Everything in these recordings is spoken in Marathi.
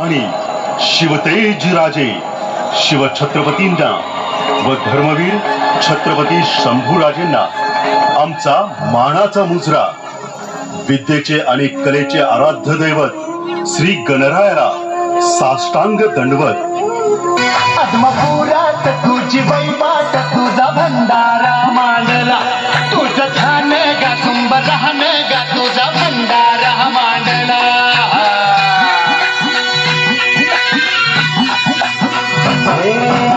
आणि शिवतेजीराजे शिवछत्रपतींना व धर्मवीर छत्रपती शंभूराजेंना आमचा मानाचा मुजरा. विद्येचे आणि कलेचे आराध्य दैवत श्री गणरायाला साष्टांग दंडवत. पद्मपुरात तुझी वैबाट तुझा भंडारा मांडला. तुझं छान गा सुंब राहण गा तुझा भंडारा मांडला. हे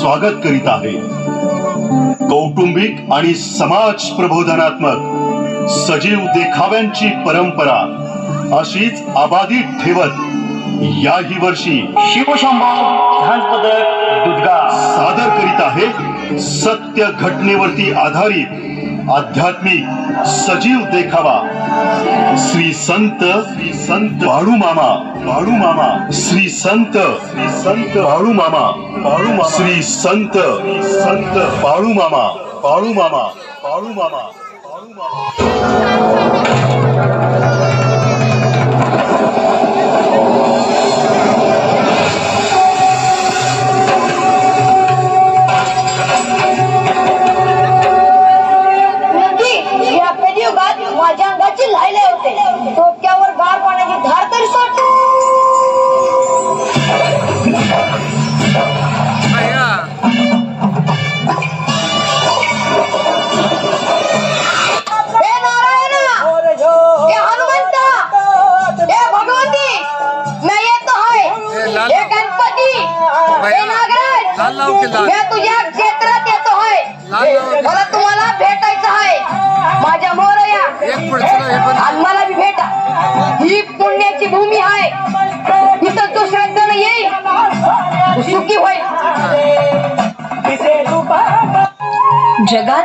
स्वागत करीत आहे. कौटुंबिक आणि समाज प्रबोधनात्मक सजीव देखाव्यांची परंपरा अशीच अबाधित ठेवत याही वर्षी शिवशंभो ध्यान पदक दुधगाव सादर करीत आहे सत्य घटनेवरती आधारित आध्यात्मिक सजीव देखावा. श्री संत श्री संत बाळू मामा. बाळू मामा. श्री संत श्री संत बाळू मामा. बाळू मामा. श्री संत श्री संत बाळू मामा. बाळू मामा. बाळू मामा. बाळू मामा. होते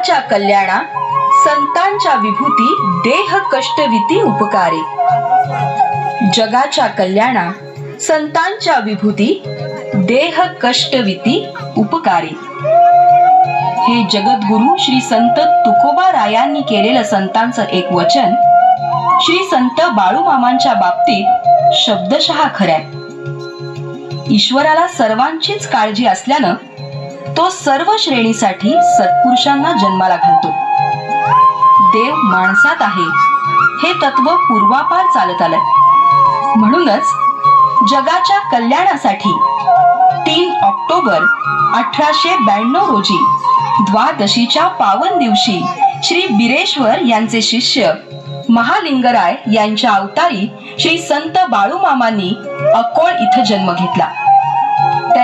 जगाच्या कल्याणा संतांच्या विभूती देह कष्टविती उपकारे. जगाच्या कल्याणा संतांच्या विभूती देह कष्टविती उपकारे. हे जगद्गुरु श्री संत तुकोबा रायांनी केलेलं संतांचं एक वचन श्री संत बाळूमामांच्या बाबतीत शब्दशः खऱ्या ईश्वराला सर्वांचीच काळजी असल्यानं तो सर्व श्रेणीसाठी सत्पुरुषांना जन्माला घालतो. देव माणसात आहे. हे तत्व पूर्वापार चालत आलंय. म्हणूनच जगाच्या कल्याणासाठी तीन ऑक्टोबर अठराशे ब्याण्णव रोजी द्वादशीच्या पावन दिवशी श्री बिरेश्वर यांचे शिष्य महालिंगराय यांच्या अवतारी श्री संत बाळूमामांनी अकोळ इथं जन्म घेतला.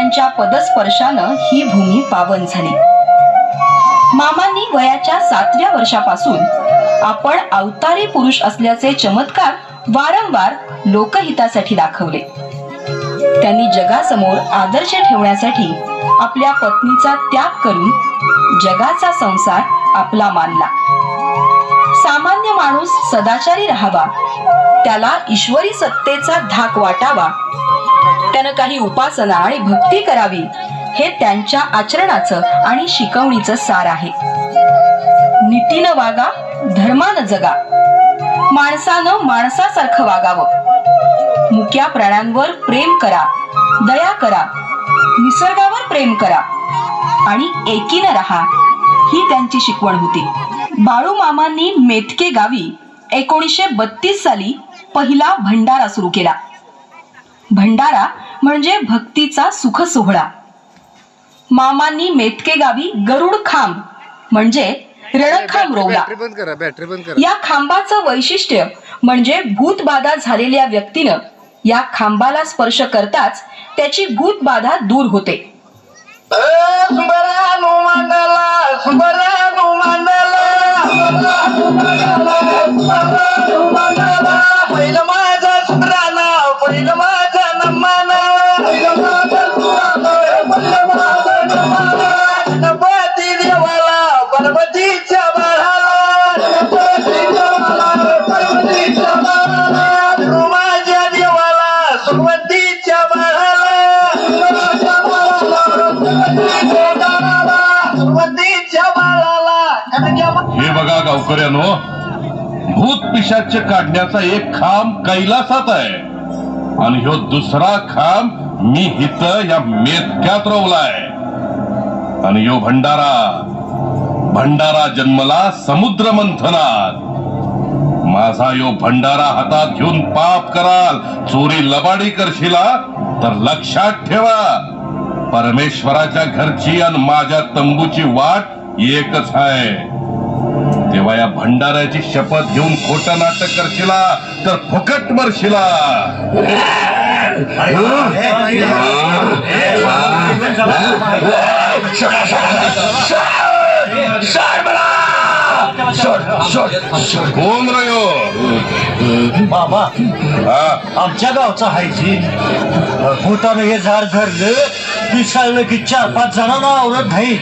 त्यांच्या पदस्पर्शानं ही भूमी पावन झाली. मामांनी वयाच्या सातव्या वर्षापासून आपण अवतारी पुरुष असल्याचे चमत्कार वारंवार लोकहितासाठी दाखवले. त्यांनी जगासमोर आदर्श ठेवण्यासाठी आपल्या पत्नीचा त्याग करून जगाचा संसार आपला मानला. सामान्य माणूस सदाचारी राहावा त्याला ईश्वरी सत्तेचा धाक वाटावा त्यानं काही उपासना आणि भक्ती करावी हे त्यांच्या आचरणाचं आणि शिकवणीचं सार आहे. नीतीनं वागा धर्मानं जगा. माणसानं माणसासारखं वागावं. मुक्या प्राण्यांवर प्रेम करा दया करा निसर्गावर प्रेम करा आणि एकीनं राहा ही त्यांची शिकवण होती. बाळू मामांनी मेतके गावी एकोणीसशे बत्तीस साली पहिला भंडारा सुरू केला. भंडारा म्हणजे भक्तीचा सुख सोहळा. मामांनी मेतके गावी गरुड खांब म्हणजे रणखांब रोवला. या खांबाचं वैशिष्ट्य म्हणजे भूतबाधा झालेल्या व्यक्तीनं या खांबाला स्पर्श करताच त्याची गुद बाधा दूर होते. पहिलं बघा भूत पिशाच काढण्याचा एक खांब कैलासात आहे. आणि ह्यो दुसरा खांब मी हित या मेतक्यात रोवलाय. आणि यो भंडारा भंडारा जन्मला समुद्र मंथनात माझा यो भंडारा हातात घेऊन पाप कराल चोरी लबाडी करशिला तर लक्षात ठेवा. परमेश्वराच्या घरची आणि माझ्या तंबूची वाट एकच आहे. तेव्हा या भंडाऱ्याची शपथ घेऊन खोटं नाटक करशिला तर फुकट मरशिला. कोण रयो बाबा आमच्या गावचा हायजी भूतानं हे झाड धरलं पिसाळलं की चार पाच जणांना आवरत नाही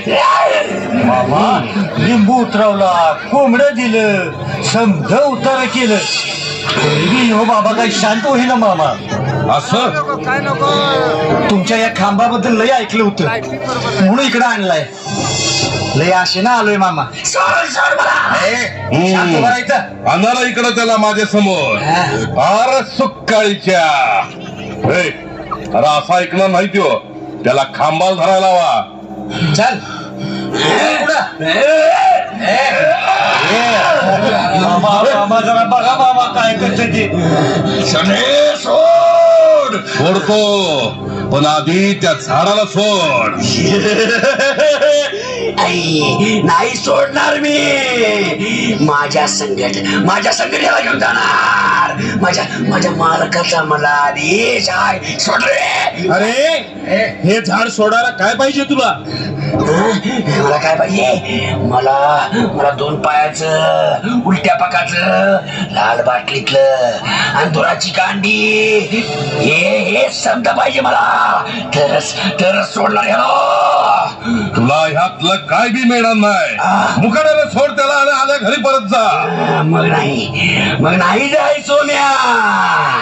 बाबा लिंबू उतरवला कोंबडं दिलं समज उतार केलं. तरी हो बाबा काही शांत होईना मामा. असं? तुमच्या या खांबाबद्दल लय ऐकलं होतं. म्हणून इकडे आणलाय. लय आशे ना आलोय मामा. शांत बरा इथं. आणा इकडं त्याला माझ्यासमोर. अरे सुक्काळीच्या. हे, अरे असा ऐकणार नाही त्यो त्याला खांबाल धरायला हवा चल. मामा जरा बघा मामा काय करते ते सोड. सोडतो पण आधी त्या झाडाला सोड. आई नाही सोडणार मी. माझ्या संकट माझ्या संकट याला घेऊन जाणार. माझ्या माझ्या मालकाचा मला आदेश आहे. सोड रे. अरे हे झाड सोडायला काय पाहिजे तुला? मला काय पाहिजे? मला मला दोन पायाचं उलट्या पाकाचं लाल बाटलीतलं आणि दुराची कांडी. हे हे शब्द पाहिजे मला. तरच तरच सोडणार तुला ह्यातलं काय बी मिळणार नाही. मुकाड्याला सोड त्याला आणि आल्या घरी परत जा. मग नाही मग नाही जाय सोन्या.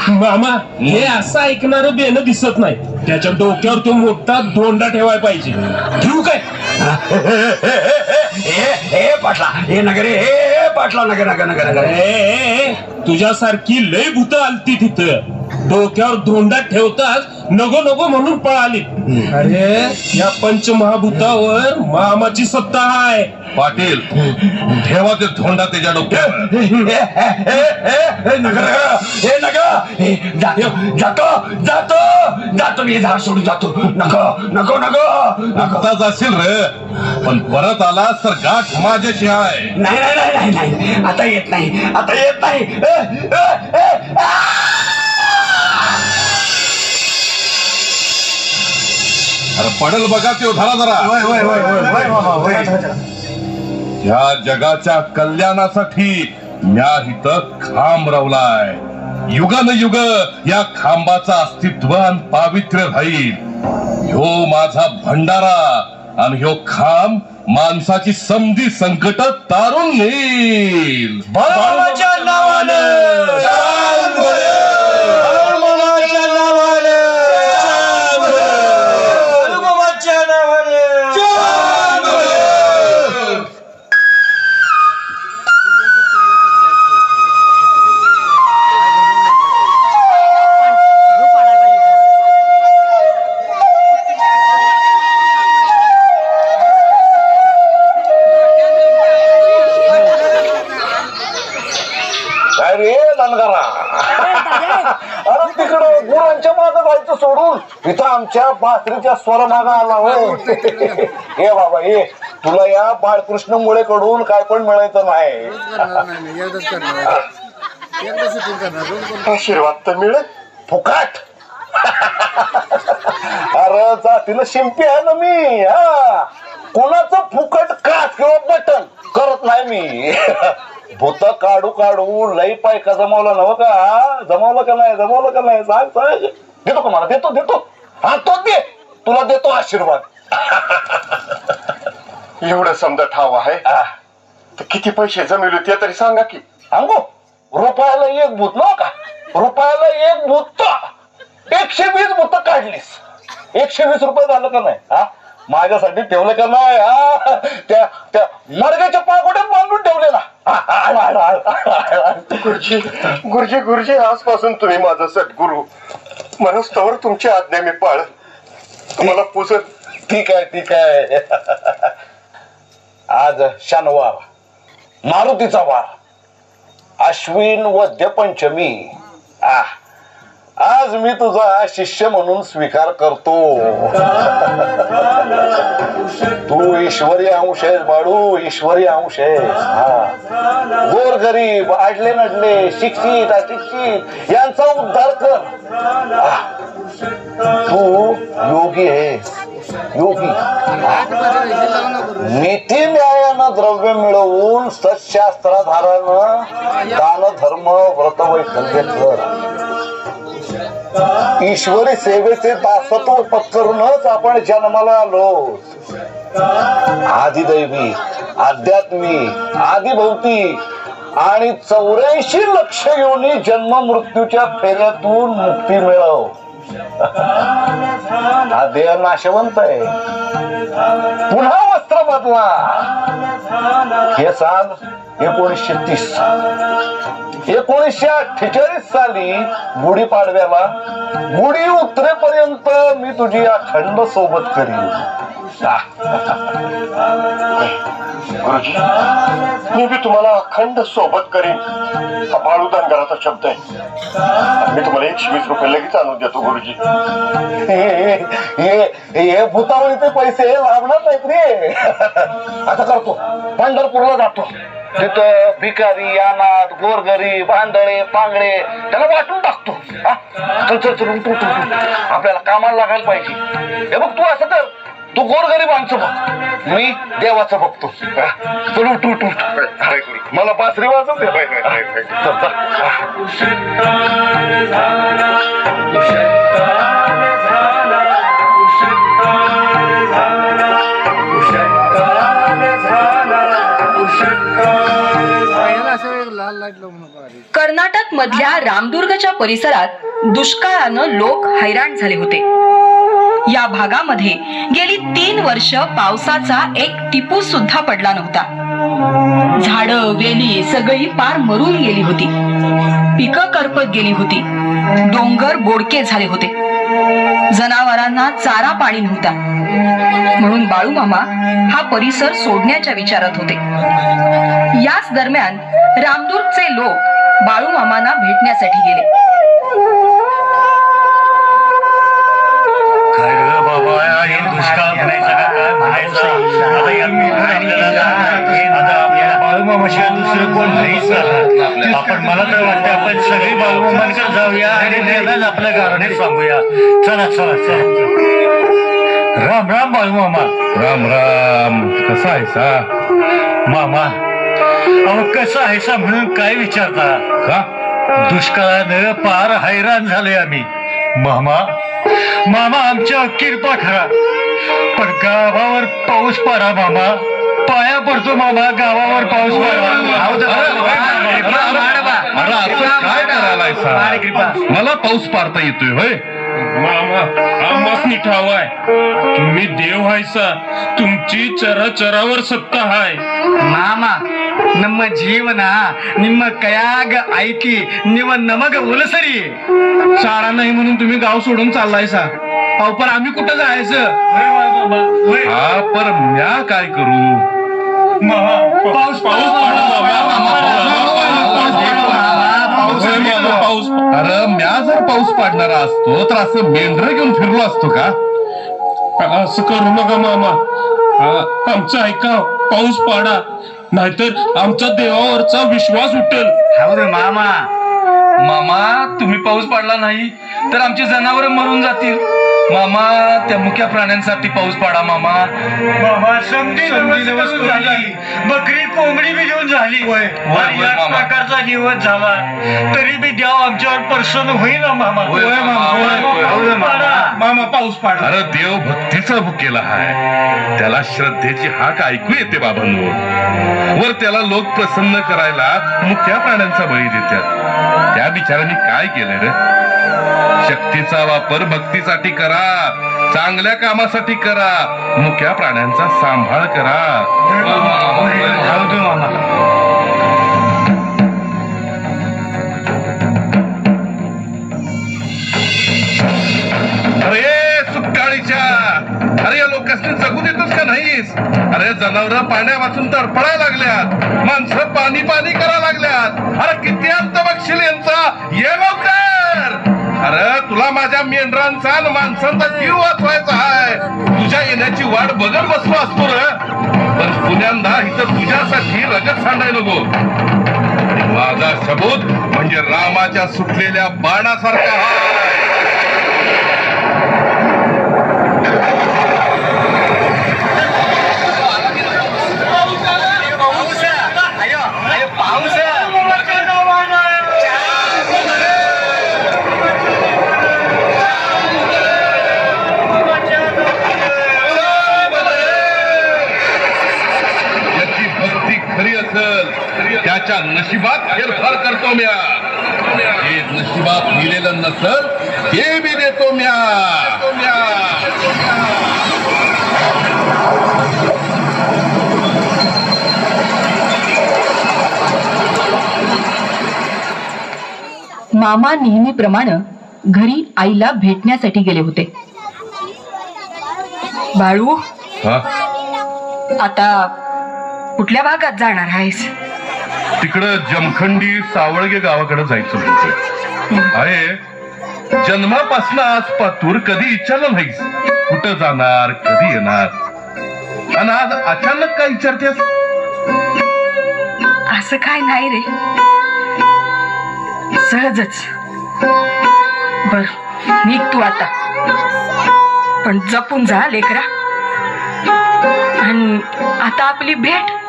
मामा हे असं ऐकणारं बेन दिसत नाही. त्याच्या डोक्यावर तो मोठा धोंडा ठेवायला पाहिजे. ठेवू काय? हे. हे पाटला हे नगरे हे पाटला नगर नगर नगर नगर. तुझ्यासारखी लय भूत आलती तिथं. डोक्यावर धोंडा ठेवताच नको नको म्हणून पळाली. अरे या पंचमहाभूतावर मामाची सत्ता आहे. पाटील ठेवा ते धोंडा त्याच्या डोक्यावर. हे, हे जातो जातो जातो. जातो मी झाड सोडून जातो. नको नको नको नको. आता जाशील रे. पण परत आलास तर गाठ माझ्याशी आहे नाही नाही नाही नाही आता येत नाही. आता येत नाही. अरे पडल बघा त्यो धरा होय ह्या जगाच्या कल्याणासाठी म्या इथं खांब रवलाय. युगान युग या खांबाचं अस्तित्व आणि पावित्र्य राहील. ह्यो माझा भंडारा आणि ह्यो खांब माणसाची समधी संकट तारून नेईल. नावानं. सोडून इथं आमच्या बासरीच्या स्वर मागा आला हो हे बाबा ये तुला या बाळकृष्ण मुळे कडून काय पण मिळायचं नाही. आशीर्वाद तर मिळत फुकाट. अरे जातीला शिंपी आहे ना मी हा. कोणाचं फुकट काच किंवा बटन करत नाही मी. भूत काढू काढू लई पायका जमवला नव का? जमवलं का नाही? जमवलं का नाही? सांग सांग. देतो का मला? देतो देतो. हा तो दे. तुला देतो आशीर्वाद. एवढं समजा ठाव आहे. तर किती पैसे जमिले ते तरी सांगा की. सांगू? रुपयाला एक भूत नव का? रुपयाला एक भूत एकशे वीस भूत काढलीस. एकशे वीस रुपये झालं का नाही? हा? माझ्यासाठी ठेवलं का नाही? हा? त्या त्या मडग्याच्या पागोड्यात बांधून ठेवले ना. आण, आण, आण, आण, आण. गुरुजी गुरुजी गुरुजी आजपासून तुम्ही माझा सद्गुरू. मनस्तवर तुमची आज्ञा मी पाळ. तुम्हाला पुसत ठीक आहे ठीक आहे. आज शनिवार. मारुतीचा वार. अश्विन वद्य पंचमी आ आज मी तुझा शिष्य म्हणून स्वीकार करतो. तू ईश्वरी अंश आहेस बाळू ईश्वरी अंश आहेस. हा. गोर गरीब आडले नडले शिक्षित अशिक्षित यांचा उद्धार कर. तू योगी आहेस. योगी. नीती न्यायानं द्रव्य मिळवून सशास्त्राधारानं दान धर्म व्रत वैकल्य कर. ईश्वरी सेवेचे दासत्व पत्करूनच आपण जन्माला आलो. आदिदैवी आध्यात्मी आदिभवती आणि चौऱ्याऐंशी लक्ष योनी जन्म मृत्यूच्या फेऱ्यातून मुक्ती मिळव. हा देह नाशवंत आहे. पुन्हा बदला हे साल एकोणीसशे तीस. एकोणीसशे अठ्ठेचाळीस साली गुढीपाडव्याला गुढी उतरेपर्यंत मी तुझी अखंड सोबत करीन. गुरुजी मी बी तुम्हाला अखंड सोबत करीन हा बाळू धनगराचा शब्द आहे मी तुम्हाला एकशे वीस रुपये लगेच आणून देतो गुरुजी हे भूतावळीचे पैसे लाभणार नाहीत रे आता करतो पंढरपूरला जातो तिथं भिकारी अनाथ गोरगरीब आंधळे पांगडे त्याला वाटून टाकतो हा? चल चल चल उठ, उठ, उठ, उठ. आपल्याला कामाला लागायला पाहिजे हे बघ तू असं कर तू गोरगरिबांचं बघ. मी देवाचं बघतो? चल उठ उठ उठ मला बासरी वाजव दे. चल, चल. कर्नाटक मधल्या रामदुर्गच्या परिसरात दुष्काळानं लोक हैराण झाले होते. या भागामध्ये गेली तीन वर्ष पावसाचा एक टिपू सुद्धा पडला नव्हता. झाडं वेली सगळी पार मरून गेली होती. पिकं करपत गेली होती. डोंगर बोडके झाले होते. जनावरांना चारा पाणी नव्हता. म्हणून बाळू मामा हा परिसर सोडण्याच्या विचारात होते. याच दरम्यान रामदुर्गचे लोक बाळू मामांना भेटण्यासाठी गेले. हे दुष्काळ म्हणायचं का काय म्हणायचं आता यात बघून आपल्याला आता आपल्याला बाळूमामाशिवाय दुसरं कोण नाहीच राहणार. आपण मला तर वाटतं आपण सगळे बाळूमामांकडे जाऊया आणि त्यालाच आपल्या गावाने सांगूया. चला चला चला. राम राम बाळूमामा. राम राम. कसा आहे सा मामा अहो कसं आहे सा म्हणून काय विचारता? का? दुष्काळानं पार हैराण झालोय आम्ही. मामा मामा आमच्या किरपा खरा पण गावावर पाऊस पडा मामा. पाया पडतो मामा. गावावर पाऊस सा? मला पाऊस पाडता येतोय होय? मामा आम्हाच ठाव आहे तुम्ही देव हायसा. तुमची चराचरावर सत्ता हाय. ಮಾಮ ನಮ್ಮ ಜೀವನ ನಿಮ್ಮ ಕೈಯಾಗ ಐತಿ ನೀವು ನಮಗ ಉಲಸರಿ शाळा नाही म्हणून तुम्ही गाव सोडून चाललायसा अहो पण आम्ही कुठं जायचं हा पर म्या काय करू पाऊस पाऊस पडा पाऊस आहे मामा, पाऊस अरे म्या जर पाऊस पाडणारा असतो तर असं मेंढर घेऊन फिरलो असतो का असं करू नका मामा आ- आमचं ऐका पाऊस पाडा नाहीतर आमचा देवावरचा विश्वास उठेल. हो रे मामा. मामा तुम्ही पाऊस पाडला नाही तर आमची जनावर मरून जातील. मामा त्या मुक्या प्राण्यांसाठी पाऊस पाडा मामा. मामा करून झाली. बकरी कोंबडी बी घेऊन झाली. होय, आणि होय, याच मामा. प्रकारचा दिवस झाला. तरी बी देव आमच्यावर प्रसन्न होईना मामा. होय, मामा, होय, होय. होय, मामा. मामा पाऊस पाडला अरे देव भक्तीचा भुकेला हाय त्याला श्रद्धेची हाक ऐकू येते बाबांनो. वर त्याला लोक प्रसन्न करायला मुख्या प्राण्यांचा बळी देतात. त्या बिचारांनी काय केलं रे? शक्तीचा वापर भक्तीसाठी करा. चांगल्या कामासाठी करा. मुख्या प्राण्यांचा सांभाळ करा. अरे सुकाळीच्या अरे या लोकांनी जगू देतोस का नाहीस? अरे जनावर पाण्या वाचून तडफडायला लागल्यात. माणसं पाणी पाणी करा लागल्यात. अरे किती अंत बघशील यांचा. ये लवकर. अरे तुला माझ्या मेंढरांचा आणि माणसांचा जीव वाचवायचा आहे. तुझ्या येण्याची वाट बघत बसलो असतो रे. पण पुण्यांदा इथं तुझ्यासाठी रगत सांडाय नको. माझा सबूत म्हणजे रामाच्या सुटलेल्या बाणासारखा हाय त्याच्या नशिबात फेरफार करतो म्या. जे नशिबात लिहिलेलं नसल ते बी देतो म्या. मामा नेहमीप्रमाणे घरी आईला भेटण्यासाठी गेले होते. बाळू हा? आता कुठल्या भागात जाणार आहेस? तिकडं जमखंडी सावळगे गावाकडे जायचं म्हणतोय. आहे जन्मापासून आज पातूर कधी इच्छाला नाहीस कुठं जाणार कधी येणार? आणि आज अचानक काय विचारतेस? असं काय नाही रे. सहजच. बर निघ तू आता. पण जपून जा लेकरा. आणि आता आपली भेट.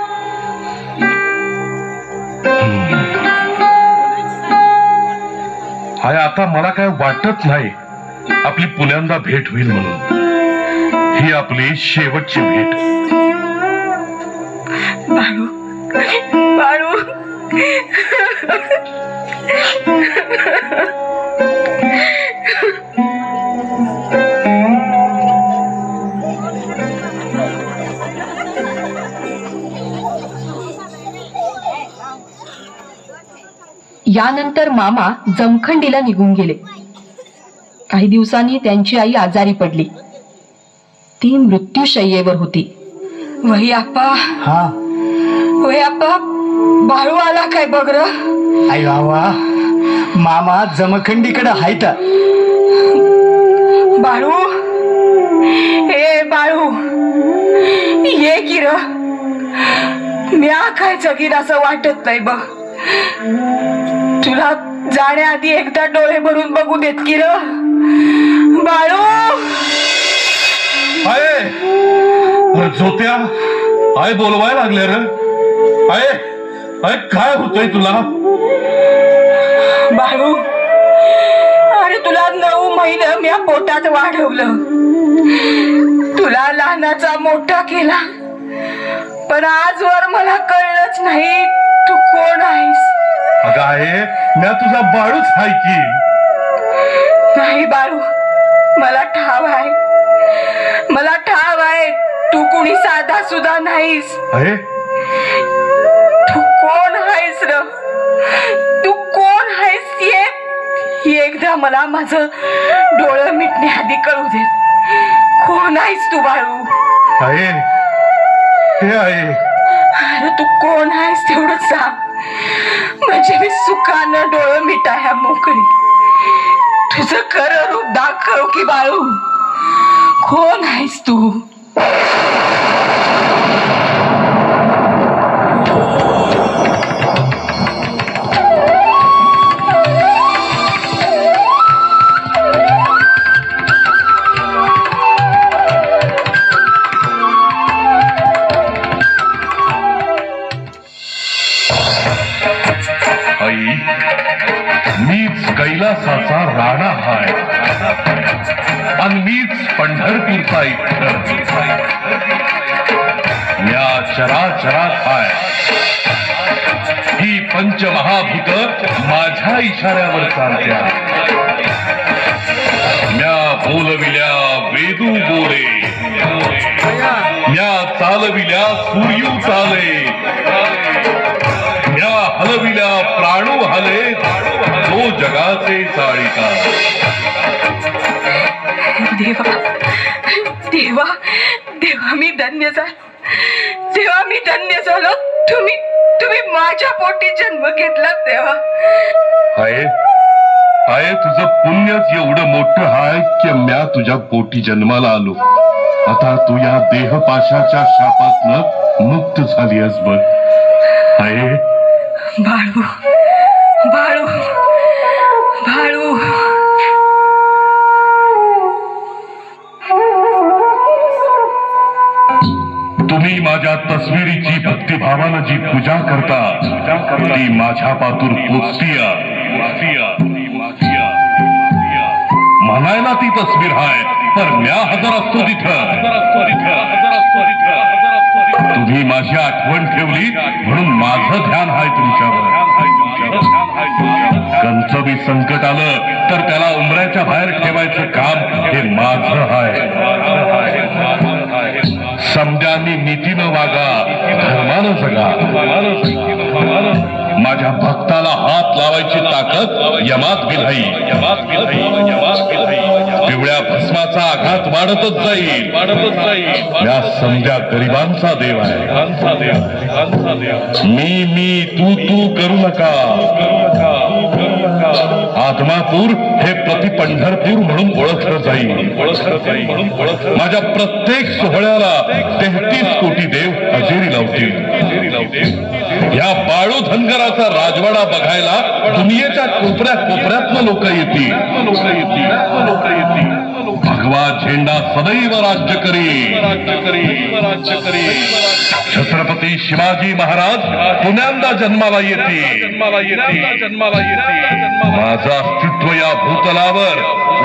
हाय आता मला काय वाटत नाही आपली पुण्यांदा भेट होईल म्हणून. ही आपली शेवटची भेट. यानंतर मामा जमखंडीला निघून गेले. काही दिवसांनी त्यांची आई आजारी पडली. ती मृत्यूशय्येवर होती. वही आप्पा हा. होय आप्पा बाळू आला काय बघ र? आई बाबा मामा जमखंडीकडे हायत. बाळू ए बाळू ये की र? म्या काय जगीन असं वाटत नाही बघ. तुला जाण्याआधी एकदा डोळे भरून बघू देत की र? बाळू! आहे अरे झोत्या आय बोलवाय लागले रे. आय आय काय होतंय तुला? बाळू अरे तुला नऊ महिने मी पोटात वाढवलं. तुला लहानाचा मोठा केला. पण आजवर मला कळलंच नाही. अगं आहे म्या तुझा बाळूच हाय की. नाही बाळू मला ठाव आहे. मला ठाव आहे तू कुणी साधा सुद्धा नाहीस. आहे? तू कोण आहेस र? तू कोण आहेस ये? एकदा मला माझं डोळं मिटण्याआधी कळू दे. कोण आहेस तू बाळू? आहे. हे आहे. अरे तू कोण आहेस तेवढं सांग. म्हणजे मी सुखानं डोळं मिटाया मोकळी. तुझं कर रूप दाखव की बाळू. कोण आहेस तू? म्या चालविल्या सूर्यू चाले. म्या हलविल्या प्राणू हले तो जगाचे चाळीता देवा देवा देवा मी धन्य झालो. देवा मी धन्य झालो. तुम्ही तुम्ही माझ्या पोटी जन्म घेतला देवा. आहे. आहे तुझं पुण्यच एवढं मोठं आहे की म्या तुझ्या पोटी जन्माला आलो. आता तू या देहपाशाच्या शापातनं मुक्त झाली आहेस बघ. आहे? बाळू बाळू बाळू. तुम्ही माझ्या तस्वीरीची भक्तिभावानं जी पूजा करता ती माझ्या पातूर पोचतीया. म्हणायला ती तस्वीर हाय तर म्या हजर असतो तिथं तुम्ही माझी आठवण ठेवली म्हणून माझं ध्यान आहे तुमच्यावर. कंचबी संकट आलं तर त्याला उमऱ्याच्या बाहेर ठेवायचं काम हे माझं आहे. समजांनी नीतीनं वागा धर्मानं जगा. माझ्या भक्ताला हात लावायची ताकद यमात विधाई पिवळ्या भस्माचा आघात वाढतच जाईल. या समजा गरिबांचा देव आहे. मी मी तू तू करू नका. आत्मापूर हे पंढरपूर म्हणून ओळखलं जाईल. माझ्या प्रत्येक सोहळ्याला तेहतीस कोटी देव हजेरी लावतील. या बाळू धनगराचा राजवाडा बघायला दुनियेच्या कोपऱ्या कोपऱ्यातनं लोक येतील. भगवा झेंडा सदैव राज्य करी. छत्रपती शिवाजी महाराज पुण्यांदा जन्माला येतील. माझं अस्तित्व या भूतलावर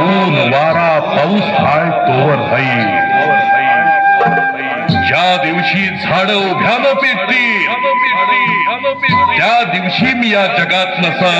ऊन वारा पाऊस हाय तोवर राहील ज्या दिवशी झाड उभ्यानं पेटतील त्या दिवशी मी या जगात नसल.